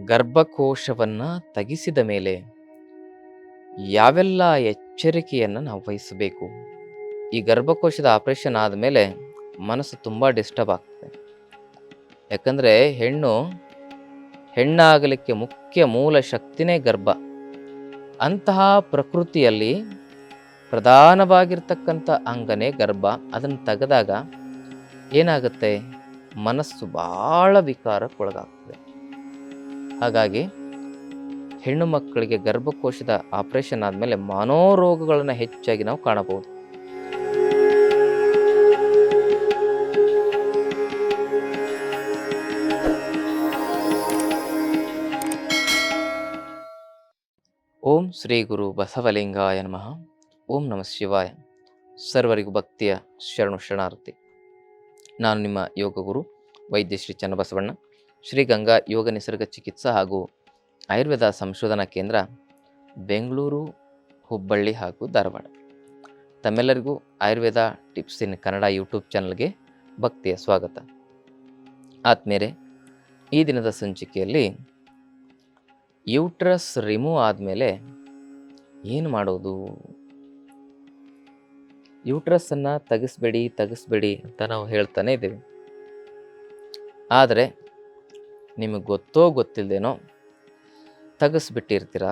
ಗರ್ಭಕೋಶವನ್ನು ತಗಿಸಿದ ಮೇಲೆ ಯಾವೆಲ್ಲ ಎಚ್ಚರಿಕೆಯನ್ನು ನಾವು ವಹಿಸಬೇಕು? ಈ ಗರ್ಭಕೋಶದ ಆಪರೇಷನ್ ಆದಮೇಲೆ ಮನಸ್ಸು ತುಂಬ ಡಿಸ್ಟರ್ಬ್ ಆಗ್ತದೆ. ಯಾಕಂದರೆ ಹೆಣ್ಣು ಹೆಣ್ಣಾಗಲಿಕ್ಕೆ ಮುಖ್ಯ ಮೂಲ ಶಕ್ತಿನೇ ಗರ್ಭ. ಅಂತಹ ಪ್ರಕೃತಿಯಲ್ಲಿ ಪ್ರಧಾನವಾಗಿರ್ತಕ್ಕಂಥ ಅಂಗನೇ ಗರ್ಭ. ಅದನ್ನು ತೆಗೆದಾಗ ಏನಾಗುತ್ತೆ? ಮನಸ್ಸು ಭಾಳ ವಿಕಾರಕ್ಕೊಳಗಾಗ್ತದೆ. ಹಾಗಾಗಿ ಹೆಣ್ಣು ಮಕ್ಕಳಿಗೆ ಗರ್ಭಕೋಶದ ಆಪರೇಷನ್ ಆದಮೇಲೆ ಮನೋರೋಗಗಳನ್ನು ಹೆಚ್ಚಾಗಿ ನಾವು ಕಾಣಬಹುದು. ಓಂ ಶ್ರೀ ಗುರು ಬಸವಲಿಂಗಾಯ ನಮಃ. ಓಂ ನಮಃ ಶಿವಾಯ. ಸರ್ವರಿಗೂ ಭಕ್ತಿಯ ಶರಣು ಶರಣಾರ್ಥಿ. ನಾನು ನಿಮ್ಮ ಯೋಗ ಗುರು ವೈದ್ಯ ಶ್ರೀ ಚನ್ನಬಸವಣ್ಣ. ಶ್ರೀ ಗಂಗಾ ಯೋಗ ನಿಸರ್ಗ ಚಿಕಿತ್ಸಾ ಹಾಗೂ ಆಯುರ್ವೇದ ಸಂಶೋಧನಾ ಕೇಂದ್ರ ಬೆಂಗಳೂರು, ಹುಬ್ಬಳ್ಳಿ ಹಾಗೂ ಧಾರವಾಡ. ತಮ್ಮೆಲ್ಲರಿಗೂ Ayurveda tips in Kannada YouTube ಚಾನಲ್ಗೆ ಭಕ್ತಿಯ ಸ್ವಾಗತ. ಆದ್ಮೇಲೆ ಈ ದಿನದ ಸಂಚಿಕೆಯಲ್ಲಿ ಯೂಟ್ರಸ್ ರಿಮೂವ್ ಆದಮೇಲೆ ಏನು ಮಾಡೋದು? ಯೂಟ್ರಸ್ಸನ್ನು ತೆಗೆಸ್ಬೇಡಿ ತೆಗೆಸ್ಬೇಡಿ ಅಂತ ನಾವು ಹೇಳ್ತಾನೆ ಇದ್ದೀವಿ. ಆದರೆ ನಿಮಗೆ ಗೊತ್ತೋ ಗೊತ್ತಿಲ್ಲದೇನೋ ತೆಗೆಸ್ಬಿಟ್ಟಿರ್ತೀರ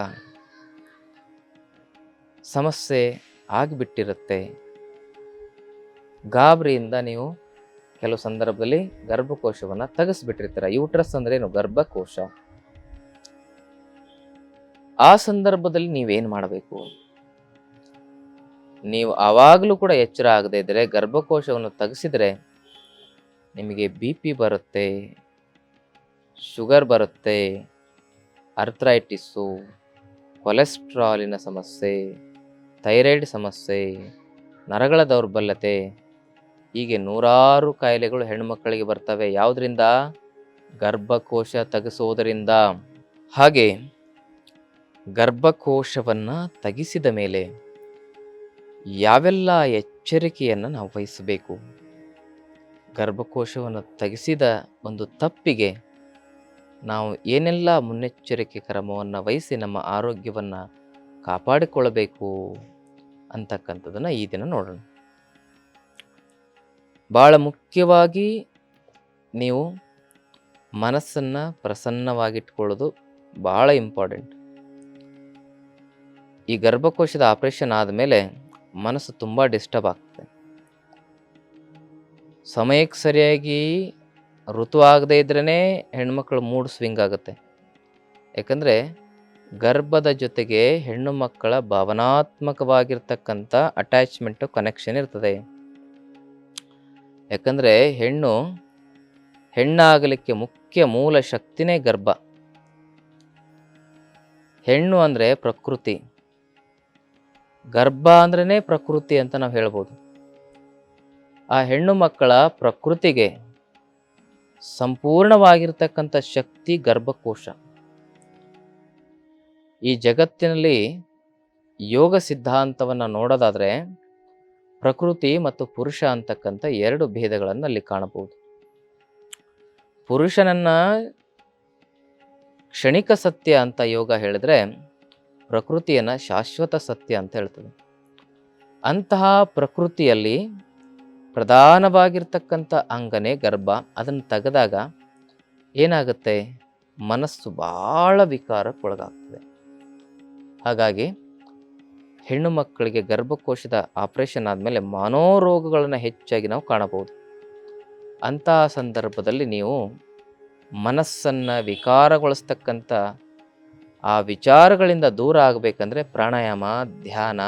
ಸಮಸ್ಯೆ ಆಗಿಬಿಟ್ಟಿರುತ್ತೆ. ಗಾಬರಿಯಿಂದ ನೀವು ಕೆಲವು ಸಂದರ್ಭದಲ್ಲಿ ಗರ್ಭಕೋಶವನ್ನು ತೆಗೆಸ್ಬಿಟ್ಟಿರ್ತೀರ ಯೂಟ್ರಸ್ ಅಂದ್ರೆ ಏನು? ಗರ್ಭಕೋಶ. ಆ ಸಂದರ್ಭದಲ್ಲಿ ನೀವೇನು ಮಾಡಬೇಕು? ನೀವು ಆವಾಗಲೂ ಕೂಡ ಎಚ್ಚರ ಆಗದೇ ಇದ್ದರೆ ಗರ್ಭಕೋಶವನ್ನು ತೆಗೆಸಿದರೆ ನಿಮಗೆ ಬಿ ಪಿ ಬರುತ್ತೆ. ಶುಗರ್ ಬರುತ್ತೆ, ಅರ್ಥ್ರೈಟಿಸ್ಸು, ಕೊಲೆಸ್ಟ್ರಾಲಿನ ಸಮಸ್ಯೆ, ಥೈರಾಯ್ಡ್ ಸಮಸ್ಯೆ, ನರಗಳ ದೌರ್ಬಲ್ಯತೆ, ಹೀಗೆ ನೂರಾರು ಕಾಯಿಲೆಗಳು ಹೆಣ್ಣುಮಕ್ಕಳಿಗೆ ಬರ್ತವೆ. ಯಾವುದರಿಂದ? ಗರ್ಭಕೋಶ ತೆಗೆಸೋದರಿಂದ. ಹಾಗೆ ಗರ್ಭಕೋಶವನ್ನು ತೆಗಿಸಿದ ಮೇಲೆ ಯಾವೆಲ್ಲ ಎಚ್ಚರಿಕೆಯನ್ನು ನಾವು ವಹಿಸಬೇಕು? ಗರ್ಭಕೋಶವನ್ನು ತೆಗೆಸಿದ ಒಂದು ತಪ್ಪಿಗೆ ನಾವು ಏನೆಲ್ಲ ಮುನ್ನೆಚ್ಚರಿಕೆ ಕ್ರಮವನ್ನು ವಹಿಸಿ ನಮ್ಮ ಆರೋಗ್ಯವನ್ನು ಕಾಪಾಡಿಕೊಳ್ಳಬೇಕು ಅಂತಕ್ಕಂಥದ್ದನ್ನು ಈ ದಿನ ನೋಡೋಣ. ಭಾಳ ಮುಖ್ಯವಾಗಿ ನೀವು ಮನಸ್ಸನ್ನು ಪ್ರಸನ್ನವಾಗಿಟ್ಕೊಳ್ಳೋದು ಭಾಳ ಇಂಪಾರ್ಟೆಂಟ್. ಈ ಗರ್ಭಕೋಶದ ಆಪರೇಷನ್ ಆದಮೇಲೆ ಮನಸ್ಸು ತುಂಬ ಡಿಸ್ಟರ್ಬ್ ಆಗ್ತದೆ. ಸಮಯಕ್ಕೆ ಸರಿಯಾಗಿ ಋತು ಆಗದೇ ಇದ್ರೇ ಹೆಣ್ಮಕ್ಳು ಮೂಡ್ ಸ್ವಿಂಗ್ ಆಗುತ್ತೆ. ಯಾಕಂದರೆ ಗರ್ಭದ ಜೊತೆಗೆ ಹೆಣ್ಣು ಮಕ್ಕಳ ಭಾವನಾತ್ಮಕವಾಗಿರ್ತಕ್ಕಂಥ ಅಟ್ಯಾಚ್ಮೆಂಟು ಕನೆಕ್ಷನ್ ಇರ್ತದೆ. ಯಾಕಂದರೆ ಹೆಣ್ಣು ಹೆಣ್ಣಾಗಲಿಕ್ಕೆ ಮುಖ್ಯ ಮೂಲ ಶಕ್ತಿನೇ ಗರ್ಭ. ಹೆಣ್ಣು ಅಂದರೆ ಪ್ರಕೃತಿ. ಗರ್ಭ ಅಂದ್ರೇ ಪ್ರಕೃತಿ ಅಂತ ನಾವು ಹೇಳ್ಬೋದು. ಆ ಹೆಣ್ಣು ಮಕ್ಕಳ ಪ್ರಕೃತಿಗೆ ಸಂಪೂರ್ಣವಾಗಿರ್ತಕ್ಕಂಥ ಶಕ್ತಿ ಗರ್ಭಕೋಶ. ಈ ಜಗತ್ತಿನಲ್ಲಿ ಯೋಗ ಸಿದ್ಧಾಂತವನ್ನು ನೋಡೋದಾದರೆ ಪ್ರಕೃತಿ ಮತ್ತು ಪುರುಷ ಅಂತಕ್ಕಂಥ ಎರಡು ಭೇದಗಳನ್ನು ಅಲ್ಲಿ ಕಾಣಬಹುದು. ಪುರುಷನನ್ನ ಕ್ಷಣಿಕ ಸತ್ಯ ಅಂತ ಯೋಗ ಹೇಳಿದ್ರೆ ಪ್ರಕೃತಿಯನ್ನು ಶಾಶ್ವತ ಸತ್ಯ ಅಂತ ಹೇಳ್ತದೆ. ಅಂತಹ ಪ್ರಕೃತಿಯಲ್ಲಿ ಪ್ರಧಾನವಾಗಿರ್ತಕ್ಕಂಥ ಅಂಗನೇ ಗರ್ಭ. ಅದನ್ನು ತೆಗೆದಾಗ ಏನಾಗುತ್ತೆ? ಮನಸ್ಸು ಭಾಳ ವಿಕಾರಕ್ಕೊಳಗಾಗ್ತದೆ. ಹಾಗಾಗಿ ಹೆಣ್ಣು ಮಕ್ಕಳಿಗೆ ಗರ್ಭಕೋಶದ ಆಪರೇಷನ್ ಆದಮೇಲೆ ಮನೋರೋಗಗಳನ್ನು ಹೆಚ್ಚಾಗಿ ನಾವು ಕಾಣಬಹುದು. ಅಂತಹ ಸಂದರ್ಭದಲ್ಲಿ ನೀವು ಮನಸ್ಸನ್ನು ವಿಕಾರಗೊಳಿಸ್ತಕ್ಕಂಥ ಆ ವಿಚಾರಗಳಿಂದ ದೂರ ಆಗಬೇಕಂದ್ರೆ ಪ್ರಾಣಾಯಾಮ, ಧ್ಯಾನ,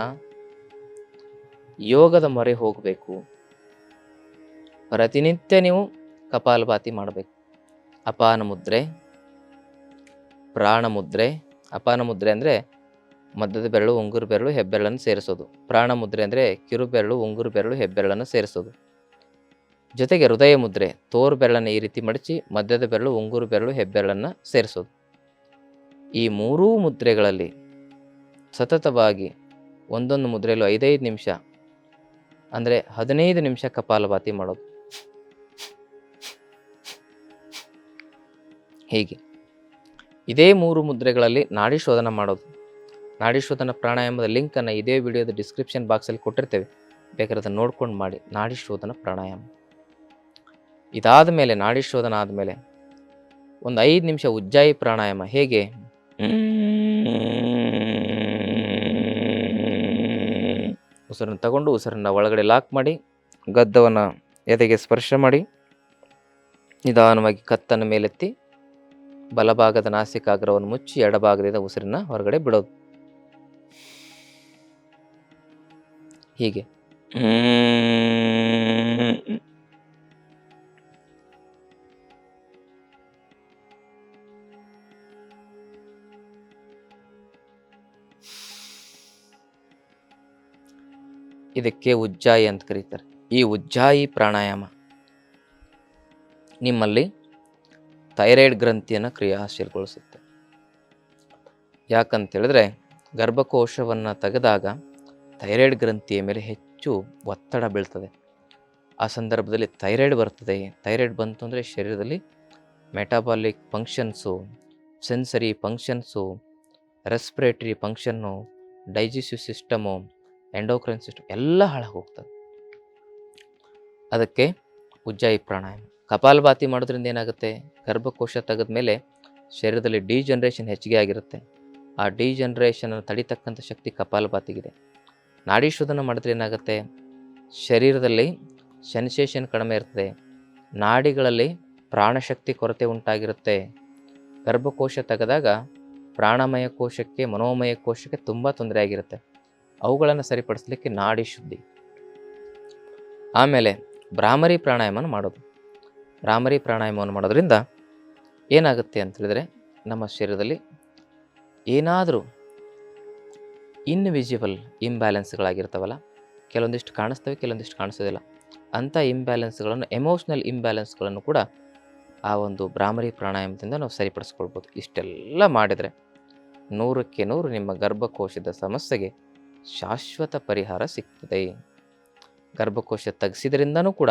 ಯೋಗದ ಮೊರೆ ಹೋಗಬೇಕು. ಪ್ರತಿನಿತ್ಯ ನೀವು ಕಪಾಲಭಾತಿ ಮಾಡಬೇಕು. ಅಪಾನ ಮುದ್ರೆ ಪ್ರಾಣ ಮುದ್ರೆ ಅಪಾನ ಮುದ್ರೆ ಅಂದರೆ ಮಧ್ಯದ ಬೆರಳು, ಉಂಗುರು ಬೆರಳು, ಹೆಬ್ಬೆರಳನ್ನು ಸೇರಿಸೋದು. ಪ್ರಾಣ ಮುದ್ರೆ ಅಂದರೆ ಕಿರು ಬೆರಳು, ಉಂಗುರು ಬೆರಳು, ಹೆಬ್ಬೆರಳನ್ನು ಸೇರಿಸೋದು. ಜೊತೆಗೆ ಹೃದಯ ಮುದ್ರೆ, ತೋರು ಬೆರಳನ್ನು ಈ ರೀತಿ ಮಡಚಿ ಮಧ್ಯದ ಬೆರಳು, ಉಂಗುರು ಬೆರಳು, ಹೆಬ್ಬೆರಳನ್ನು ಸೇರಿಸೋದು. ಈ ಮೂರೂ ಮುದ್ರೆಗಳಲ್ಲಿ ಸತತವಾಗಿ ಒಂದೊಂದು ಮುದ್ರೆಯಲ್ಲೂ ಐದೈದು ನಿಮಿಷ, ಅಂದರೆ ಹದಿನೈದು ನಿಮಿಷ ಕಪಾಲಭಾತಿ ಮಾಡೋದು. ಹೀಗೆ? ಇದೇ ಮೂರು ಮುದ್ರೆಗಳಲ್ಲಿ ನಾಡಿ ಶೋಧನ ಮಾಡೋದು. ನಾಡಿ ಶೋಧನ ಪ್ರಾಣಾಯಾಮದ ಲಿಂಕನ್ನು ಇದೇ ವಿಡಿಯೋದ ಡಿಸ್ಕ್ರಿಪ್ಷನ್ ಬಾಕ್ಸಲ್ಲಿ ಕೊಟ್ಟಿರ್ತೇವೆ. ಬೇಕಾದ್ರೆ ನೋಡ್ಕೊಂಡು ಮಾಡಿ. ನಾಡಿ ಶೋಧನ ಪ್ರಾಣಾಯಾಮ. ಇದಾದ ಮೇಲೆ, ನಾಡಿ ಶೋಧನ ಆದಮೇಲೆ ಒಂದು ಐದು ನಿಮಿಷ ಉಜ್ಜಾಯಿ ಪ್ರಾಣಾಯಾಮ ಹೇಗೆ? ಉಸಿರನ್ನು ತಗೊಂಡು ಉಸಿರನ್ನು ಒಳಗಡೆ ಲಾಕ್ ಮಾಡಿ ಗದ್ದವನ್ನು ಎದೆಗೆ ಸ್ಪರ್ಶ ಮಾಡಿ, ನಿಧಾನವಾಗಿ ಕತ್ತನ್ನು ಮೇಲೆತ್ತಿ ಬಲಭಾಗದ ನಾಸಿಕಾಗ್ರವನ್ನು ಮುಚ್ಚಿ ಎಡಭಾಗದಿಂದ ಉಸಿರನ್ನ ಹೊರಗಡೆ ಬಿಡೋದು ಹೀಗೆ. ಇದಕ್ಕೆ ಉಜ್ಜಾಯಿ ಅಂತ ಕರೀತಾರೆ. ಈ ಉಜ್ಜಾಯಿ ಪ್ರಾಣಾಯಾಮ. ನಿಮ್ಮಲ್ಲಿ ಥೈರಾಯ್ಡ್ ಗ್ರಂಥಿಯನ್ನು ಕ್ರಿಯಾಶೀಲಗೊಳಿಸುತ್ತೆ. ಯಾಕಂತೇಳಿದ್ರೆ ಗರ್ಭಕೋಶವನ್ನು ತೆಗೆದಾಗ ಥೈರಾಯ್ಡ್ ಗ್ರಂಥಿಯ ಮೇಲೆ ಹೆಚ್ಚು ಒತ್ತಡ ಬೀಳ್ತದೆ. ಆ ಸಂದರ್ಭದಲ್ಲಿ ಥೈರಾಯ್ಡ್ ಬರ್ತದೆ. ಥೈರಾಯ್ಡ್ ಬಂತು ಅಂದರೆ ಶರೀರದಲ್ಲಿ metabolic functions, sensory functions, respiratory function, digestive system, endocrine system ಎಲ್ಲ ಹಾಳಾಗಿ ಹೋಗ್ತದೆ ಅದಕ್ಕೆ ಉಜ್ಜಾಯಿ ಪ್ರಾಣಾಯಾಮ. ಕಪಾಲಭಾತಿ ಮಾಡೋದ್ರಿಂದ ಏನಾಗುತ್ತೆ? ಗರ್ಭಕೋಶ ತೆಗೆದ ಮೇಲೆ ಶರೀರದಲ್ಲಿ ಡಿಜನ್ರೇಷನ್ ಹೆಚ್ಚಿಗೆ ಆಗಿರುತ್ತೆ. ಆ ಡಿ ಜನ್ರೇಷನನ್ನು ತಡಿತಕ್ಕಂಥ ಶಕ್ತಿ ಕಪಾಲಭಾತಿಗಿದೆ. ನಾಡಿ ಶೋಧನ ಮಾಡಿದ್ರೆ ಏನಾಗುತ್ತೆ? ಶರೀರದಲ್ಲಿ ಸೆನ್ಸೇಷನ್ ಕಡಿಮೆ ಇರ್ತದೆ. ನಾಡಿಗಳಲ್ಲಿ ಪ್ರಾಣಶಕ್ತಿ ಕೊರತೆ ಉಂಟಾಗಿರುತ್ತೆ. ಗರ್ಭಕೋಶ ತೆಗೆದಾಗ ಪ್ರಾಣಮಯ ಕೋಶಕ್ಕೆ, ಮನೋಮಯ ಕೋಶಕ್ಕೆ ತುಂಬ ತೊಂದರೆ ಆಗಿರುತ್ತೆ. ಅವುಗಳನ್ನು ಸರಿಪಡಿಸಲಿಕ್ಕೆ ನಾಡಿ ಶುದ್ಧಿ. ಆಮೇಲೆ ಭ್ರಾಮರಿ ಪ್ರಾಣಾಯಾಮನ ಮಾಡೋದು. ಭ್ರಾಮರಿ ಪ್ರಾಣಾಯಾಮವನ್ನು ಮಾಡೋದ್ರಿಂದ ಏನಾಗುತ್ತೆ ಅಂತ ಹೇಳಿದ್ರೆ ನಮ್ಮ ಶರೀರದಲ್ಲಿ ಏನಾದರೂ ಇನ್ವಿಜಿಬಲ್ ಇಂಬ್ಯಾಲೆನ್ಸ್ಗಳಾಗಿರ್ತಾವಲ್ಲ ಕೆಲವೊಂದಿಷ್ಟು ಕಾಣಿಸ್ತವೆ, ಕೆಲವೊಂದಿಷ್ಟು ಕಾಣಿಸೋದಿಲ್ಲ. ಅಂಥ ಇಂಬ್ಯಾಲೆನ್ಸ್ಗಳನ್ನು ಎಮೋಷ್ನಲ್ ಇಂಬ್ಯಾಲೆನ್ಸ್ಗಳನ್ನು ಕೂಡ ಆ ಒಂದು ಭ್ರಾಮರಿ ಪ್ರಾಣಾಯಾಮದಿಂದ ನಾವು ಸರಿಪಡಿಸ್ಕೊಳ್ಬೋದು. ಇಷ್ಟೆಲ್ಲ ಮಾಡಿದರೆ ನೂರಕ್ಕೆ ನೂರು ನಿಮ್ಮ ಗರ್ಭಕೋಶದ ಸಮಸ್ಯೆಗೆ ಶಾಶ್ವತ ಪರಿಹಾರ ಸಿಗ್ತದೆ. ಗರ್ಭಕೋಶ ತಗ್ಸಿದ್ರಿಂದನೂ ಕೂಡ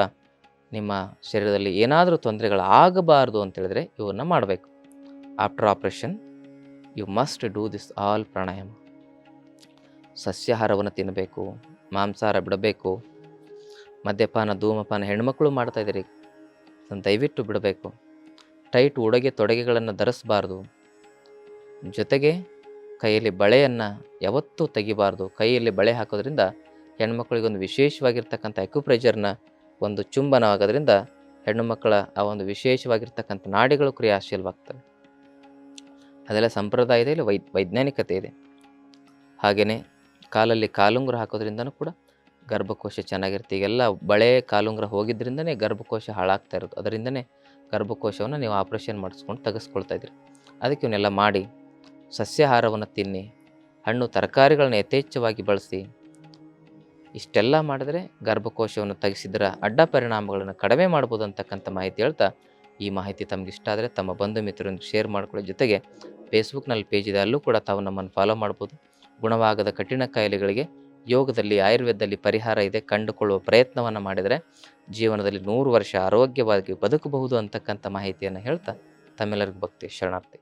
ನಿಮ್ಮ ಶರೀರದಲ್ಲಿ ಏನಾದರೂ ತೊಂದರೆಗಳಾಗಬಾರ್ದು ಅಂತ ಹೇಳಿದ್ರೆ ಇವನ್ನು ಮಾಡಬೇಕು. After operation you must do this all pranayama ಸಸ್ಯಾಹಾರವನ್ನು ತಿನ್ನಬೇಕು, ಮಾಂಸಾಹಾರ ಬಿಡಬೇಕು, ಮದ್ಯಪಾನ, ಧೂಮಪಾನ ಹೆಣ್ಮಕ್ಳು ಮಾಡ್ತಾ ಇದ್ದೀರಿ. ಅದನ್ನ ದಯವಿಟ್ಟು ಬಿಡಬೇಕು. ಟೈಟ್ ಉಡುಗೆ ತೊಡಗೆಗಳನ್ನು ಧರಿಸಬಾರ್ದು. ಜೊತೆಗೆ ಕೈಯಲ್ಲಿ ಬಳೆಯನ್ನು ಯಾವತ್ತೂ ತೆಗಿಬಾರ್ದು. ಕೈಯಲ್ಲಿ ಬಳೆ ಹಾಕೋದ್ರಿಂದ ಹೆಣ್ಮಕ್ಳಿಗೊಂದು ವಿಶೇಷವಾಗಿರ್ತಕ್ಕಂಥ ಅಕ್ಯುಪ್ರೆಷರ್ನ ಒಂದು ಚುಂಬನವಾಗೋದ್ರಿಂದ ಹೆಣ್ಣು ಮಕ್ಕಳ ಆ ಒಂದು ವಿಶೇಷವಾಗಿರ್ತಕ್ಕಂಥ ನಾಡಿಗಳು ಕ್ರಿಯಾಶೀಲವಾಗ್ತವೆ. ಅದೆಲ್ಲ ಸಂಪ್ರದಾಯ ಇಲ್ಲಿ, ವೈ, ವೈಜ್ಞಾನಿಕತೆ ಇದೆ. ಹಾಗೆಯೇ ಕಾಲಲ್ಲಿ ಕಾಲುಂಗುರ ಹಾಕೋದ್ರಿಂದನೂ ಕೂಡ ಗರ್ಭಕೋಶ ಚೆನ್ನಾಗಿರುತ್ತೆ. ಈಗೆಲ್ಲ ಬಳೆ ಕಾಲುಂಗುರ ಹೋಗಿದ್ದರಿಂದನೇ ಗರ್ಭಕೋಶ ಹಾಳಾಗ್ತಾ ಇರೋದು. ಅದರಿಂದನೇ ಗರ್ಭಕೋಶವನ್ನು ನೀವು ಆಪ್ರೇಷನ್ ಮಾಡಿಸ್ಕೊಂಡು ತೆಗೆಸ್ಕೊಳ್ತಾ ಇದ್ದೀರಿ. ಅದಕ್ಕೆ ಇವನ್ನೆಲ್ಲ ಮಾಡಿ ಸಸ್ಯಾಹಾರವನ್ನು ತಿನ್ನಿ, ಹಣ್ಣು ತರಕಾರಿಗಳನ್ನ ಯಥೇಚ್ಛವಾಗಿ ಬಳಸಿ ಇಷ್ಟೆಲ್ಲ ಮಾಡಿದ್ರೆ ಗರ್ಭಕೋಶವನ್ನು ತೆಗೆಸಿದ್ರ ಅಡ್ಡ ಪರಿಣಾಮಗಳನ್ನು ಕಡಿಮೆ ಮಾಡ್ಬೋದು ಅಂತಕ್ಕಂಥ ಮಾಹಿತಿ ಹೇಳ್ತಾ ಈ ಮಾಹಿತಿ ತಮಗೆ ಇಷ್ಟ ಆದರೆ ತಮ್ಮ ಬಂಧು ಮಿತ್ರರೊಂದಿಗೆ ಶೇರ್ ಮಾಡ್ಕೊಳ್ಳೋ ಜೊತೆಗೆ ಫೇಸ್ಬುಕ್ನಲ್ಲಿ ಪೇಜ್ ಇದೆ, ಅಲ್ಲೂ ಕೂಡ ತಾವು ನಮ್ಮನ್ನು ಫಾಲೋ ಮಾಡ್ಬೋದು. ಗುಣವಾಗದ ಕಠಿಣ ಕಾಯಿಲೆಗಳಿಗೆ ಯೋಗದಲ್ಲಿ, ಆಯುರ್ವೇದದಲ್ಲಿ ಪರಿಹಾರ ಇದೆ ಕಂಡುಕೊಳ್ಳುವ ಪ್ರಯತ್ನವನ್ನು ಮಾಡಿದರೆ ಜೀವನದಲ್ಲಿ ನೂರು ವರ್ಷ ಆರೋಗ್ಯವಾಗಿ ಬದುಕಬಹುದು ಅಂತಕ್ಕಂಥ ಮಾಹಿತಿಯನ್ನು ಹೇಳ್ತಾ ತಮ್ಮೆಲ್ಲರಿಗೂ ಭಕ್ತಿ, ಶರಣಾರ್ಥಿ.